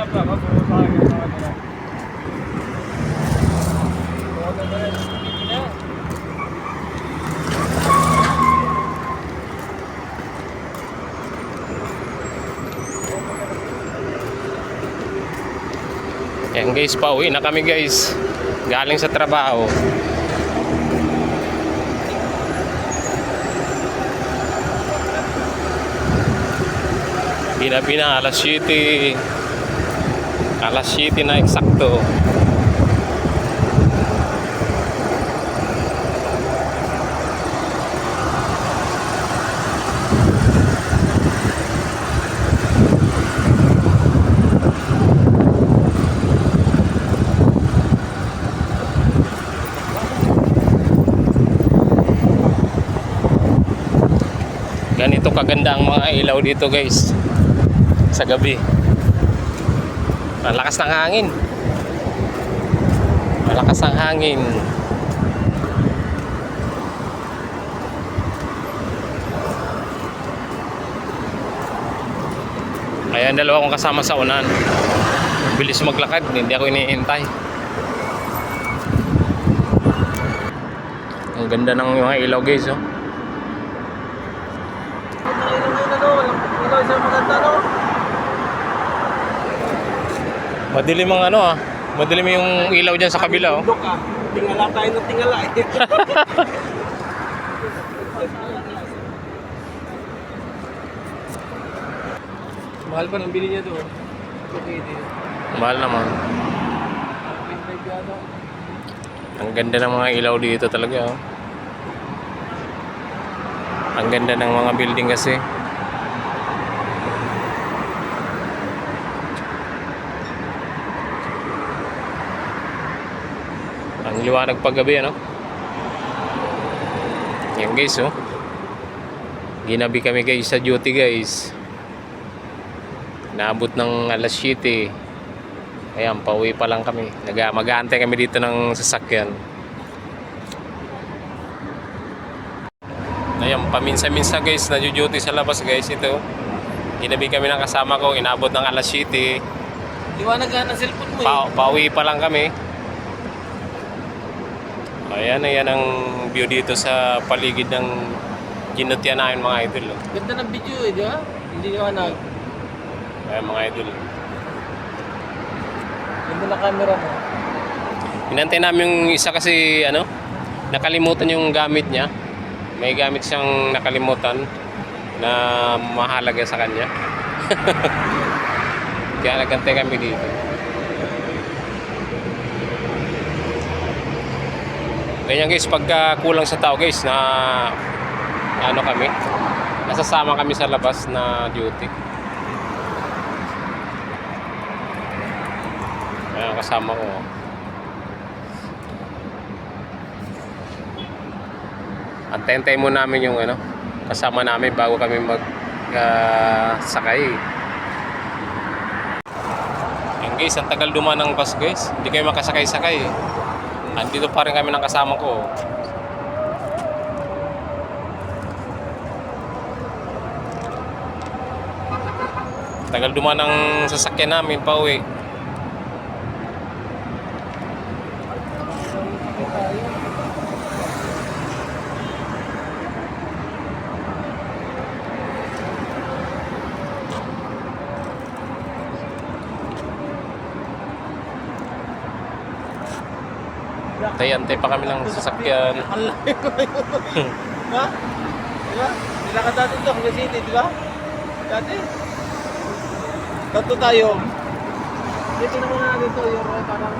Yan guys, pauwi na kami guys. Galing sa trabaho. Ginabi na alas 7. Alas 7 na eksakto. Ganito kaganda ang mga ilaw dito guys. Sa gabi. Malakas ng hangin. Malakas ang hangin. Ayan, dalawa akong kasama sa unan. Bilis maglakad, hindi ako iniintay. Ang ganda ng mga ilaw guys, oh. Madilim ang ano ah. Madilim yung ilaw dyan sa kabila oh. Bundok ah. Tingala tayo ng tingala eh. Mahal pa ng bili niya doon. Okay din. Mahal naman. Ang ganda ng mga ilaw dito talaga oh. Ang ganda ng mga building kasi. Ang liwanag paggabi ano. Yan guys oh. Ginabi kami guys sa duty guys. Naabot ng alas 7. Ayan, pauwi pa lang kami. Nag mag-aantay kami dito ng sasakyan. Ayan, paminsa-minsa guys, na-duty sa labas guys. Ito, ginabi kami ng kasama ko, inabot ng alas 7. Liwanag nga ng cellphone mo eh. Pa pauwi pa lang kami. Ayan, ayan ang view dito sa paligid ng ginutya namin mga idol. oh. Ganda ng video eh, di ba? Hindi liwanag. Ayan mga idol. Ganda ng camera mo. Inantay namin yung isa kasi ano, nakalimutan yung gamit niya. May gamit siyang nakalimutan na mahalaga sa kanya. Kaya nagantay kami dito. Ganyan guys, pagka kulang sa tao guys na ano kami, nasasama kami sa labas na duty. Ayan, kasama ko. Antay-antay mo namin yung ano, kasama namin bago kami mag ah, sakay. Yan guys, ang tagal dumaan ng bus guys. Hindi kayo makasakay-sakay. Andito pa rin kami ng kasama ko. Tagal dumaan ng sasakyan namin pa uwi. Antay-antay pa kami ng sasakyan. Ang laki ko yun. Ha? Di ba? Nilakad natin ito hanggang city, di ba? Dati. Tatlo tayo. Dito naman natin ito, yung parang